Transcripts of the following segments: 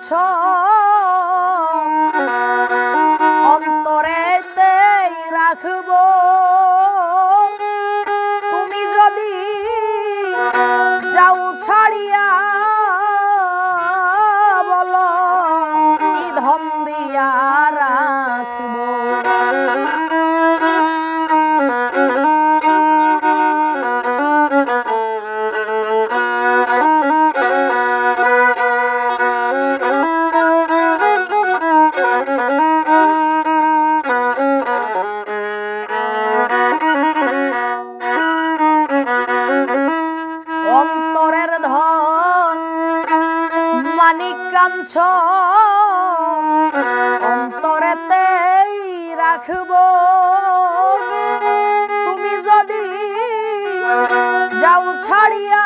멈춰 ধন মানিকাঞ্চ অন্তরেতে রাখব। তুমি যদি যাও ছাড়িয়া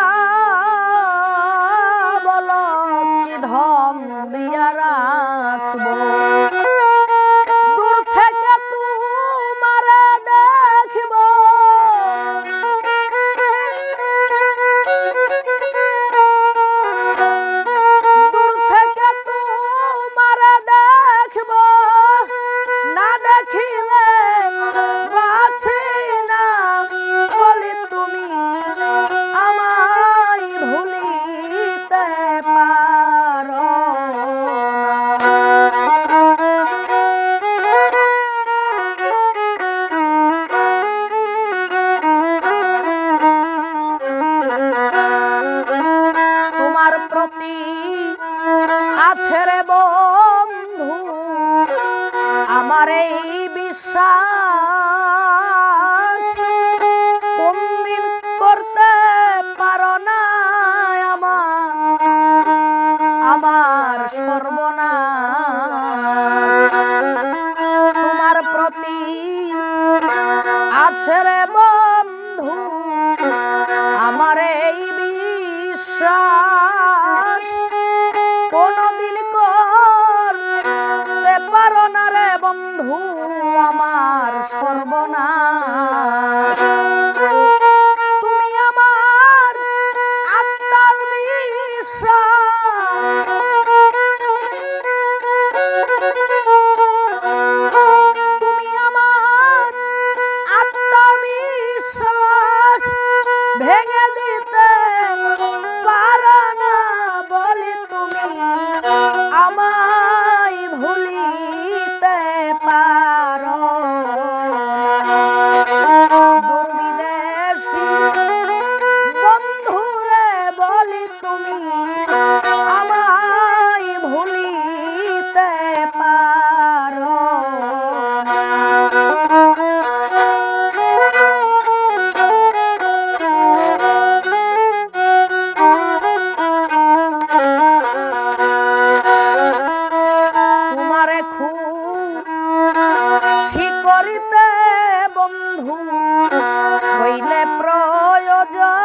shot. বন্ধু হইলে প্রয়োজন।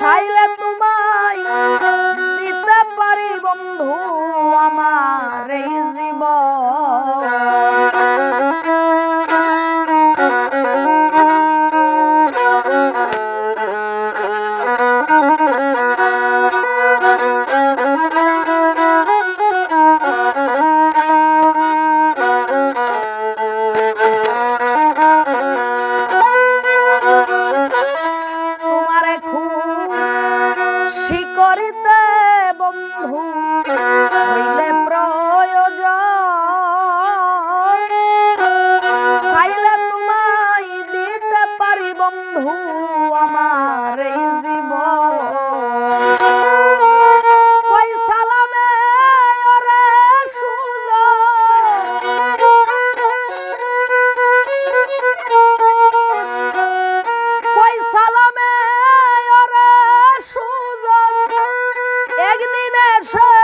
ছাইলে তোমায় দিতে পারি বন্ধু আমার এই জীবন। Russia!